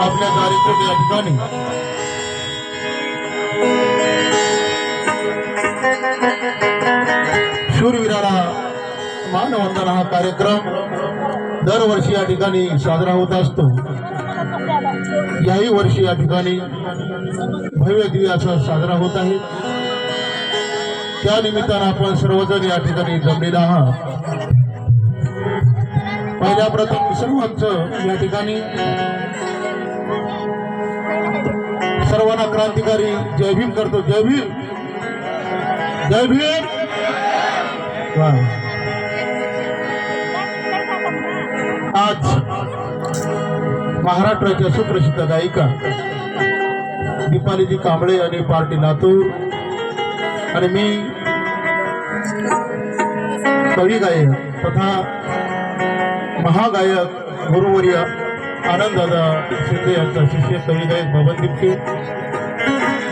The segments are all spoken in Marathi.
आपल्या कार्यक्रम या ठिकाणी. शूरवीराला मानवंदना हा कार्यक्रम दरवर्षी या ठिकाणी साजरा होत असतो. याही वर्षी या ठिकाणी भव्य दिव्य असा साजरा होत आहे. त्या निमित्तानं आपण सर्वजण या ठिकाणी जमलेला आहात. पहिल्या प्रथम सर्वांचं या ठिकाणी सर्वांना क्रांतिकारी. जय भीम करतो. जय भीम. जय भीम. आज महाराष्ट्राच्या सुप्रसिद्ध गायिका दीपालीजी कांबळे आणि पार्टी लातूर आणि मी कवी गायक तथा महागायक गुरुवर्य आनंददादा शिंदे यांचा शिष्य कवी गायक बबन दिपके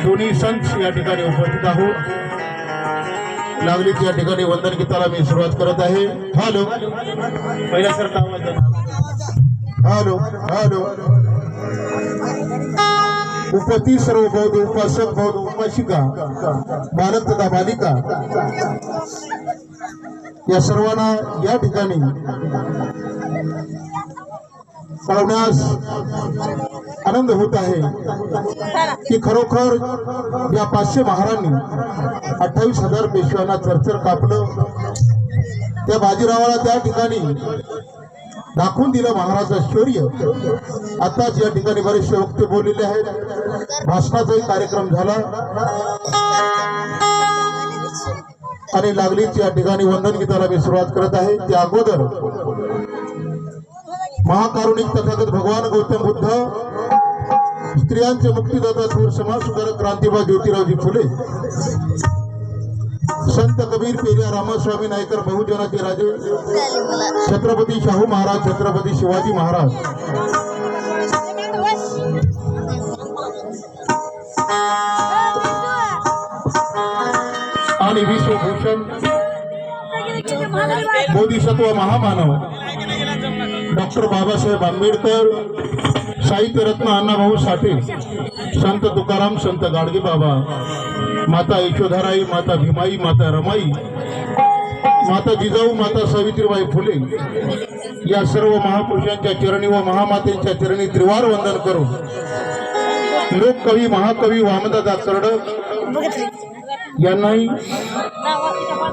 दोन्ही संच या ठिकाणी उपस्थित आहोत. लागलीच या ठिकाणी वंदन गीताला मी सुरुवात करत आहे. हॅलो. पहिल्या सर हॅलो हॅलो. उपती सर्व बौद्ध उपासक बौद्ध उपासिका बालक तथा बालिका या सर्वांना या ठिकाणी कळवण्यास आनंद होत आहे की खरोखर या पाचशे महारांनी अठ्ठावीस हजार पेशव्यांना चरचर कापलं. त्या बाजीरावाला त्या ठिकाणी दाखवून दिलं महाराजा शौर्य. आताच या ठिकाणी बरेचसे वक्ते बोललेले आहेत. भाषणाचाही कार्यक्रम झाला. आणि लागलीच या ठिकाणी वंदन गीताला मी सुरुवात करत आहे. त्या अगोदर महाकारुणिक तथागत भगवान गौतम बुद्ध स्त्रियांचे मुक्तीदाता थोर समाज सुधारक क्रांतीबा ज्योतिरावजी फुले संत कबीर पेरिया रामास्वामी नायकर बहुजनाचे राजे छत्रपती शाहू महाराज छत्रपती शिवाजी महाराज. आणि विश्वभूषण बोधिसत्व महामानव. डॉक्टर बाबासाहेब आंबेडकर साहित्यरत्न अण्णाभाऊ साठे संत तुकाराम संत गाडगे बाबा माता यशोधराई माता भीमाई माता रमाई माता जिजाऊ माता सावित्रीबाई फुले या सर्व महापुरुषांच्या चरणी व महामातेच्या चरणी त्रिवार वंदन करून लोककवी महाकवी वामदादा कर्डक यांनाही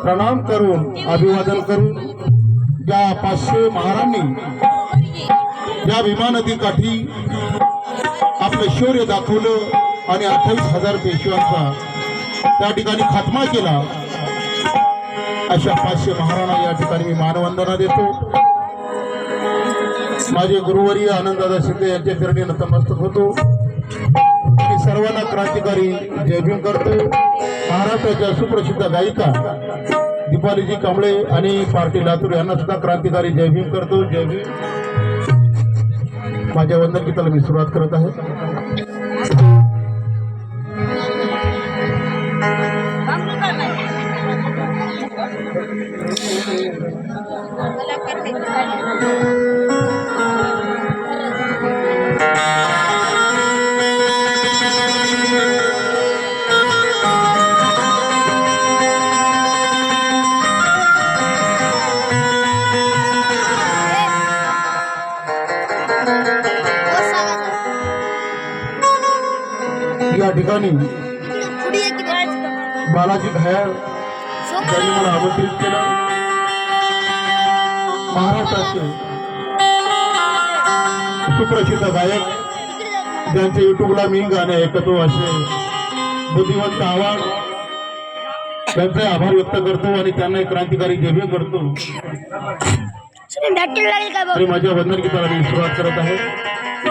प्रणाम करून अभिवादन करून ज्या पाचशे महारांनी या विमानदीकाठी काठी आपलं शौर्य दाखवलं आणि अठ्ठावीस हजार पेशव्यांचा त्या ठिकाणी खात्मा केला. अशा पाचशे महाराणा या ठिकाणी मी मानवंदना देतो. माझे गुरुवर्य आनंददादा शिंदे यांच्या चरणी नतमस्तक होतो. आणि सर्वांना क्रांतिकारी जयभीम करतो. महाराष्ट्राच्या सुप्रसिद्ध गायिका दीपालीजी कांबळे आणि पार्टी लातूर यांना सुद्धा क्रांतिकारी जय भीम करतो. जय भीम. माझ्या वंदन गीताला मी सुरुवात करत आहे. या ठिकाणी बालाजी भैर त्यांनी मला आमंत्रित केलं. महाराष्ट्राचे सुप्रसिद्ध गायक ज्यांच्या युट्यूबला मी गाणे ऐकतो असे बुद्धिवंत आवाज त्यांचे आभार व्यक्त करतो आणि त्यांना क्रांतिकारी जय करतो. बॅटरी लागेल का माझ्या वंदन गीताला मी सुरुवात करत आहे.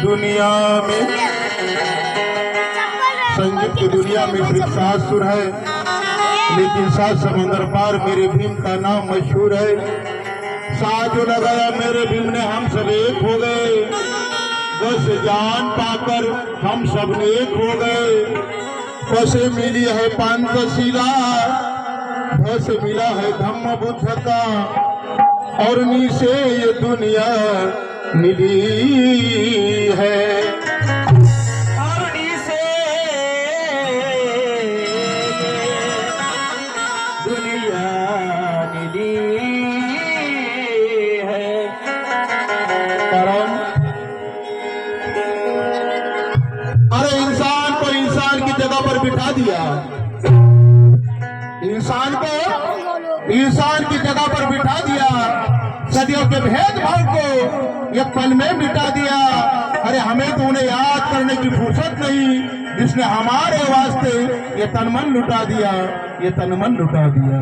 दुनिया में। संगीत की दुनिया में सिर्फ़ सात सुर है। लेकिन सात समंदर पार मेरे भीम का नाम मशहूर है। साथ जो लगाया मेरे भीम ने, हम सब एक हो गए। बस जान पाकर हम सब एक हो गए। बसे मिली है पांचशिला बस मिला है धम्म बुद्ध का और नीचे ये दुनिया मिली है। अरुणी से दुनिया मिली है। कारण अरे इंसान को इंसान की जगह पर बिठा दिया। इंसान को इंसान की जगह पर बिठा दिया। सदियों के को ये पल में मिटा दिया। अरे, हमें तो उन्हें याद करने की फुर्सत नहीं। जिसने हमारे वास्ते ये तनमन लुटा दिया, ये तनमन लुटा दिया।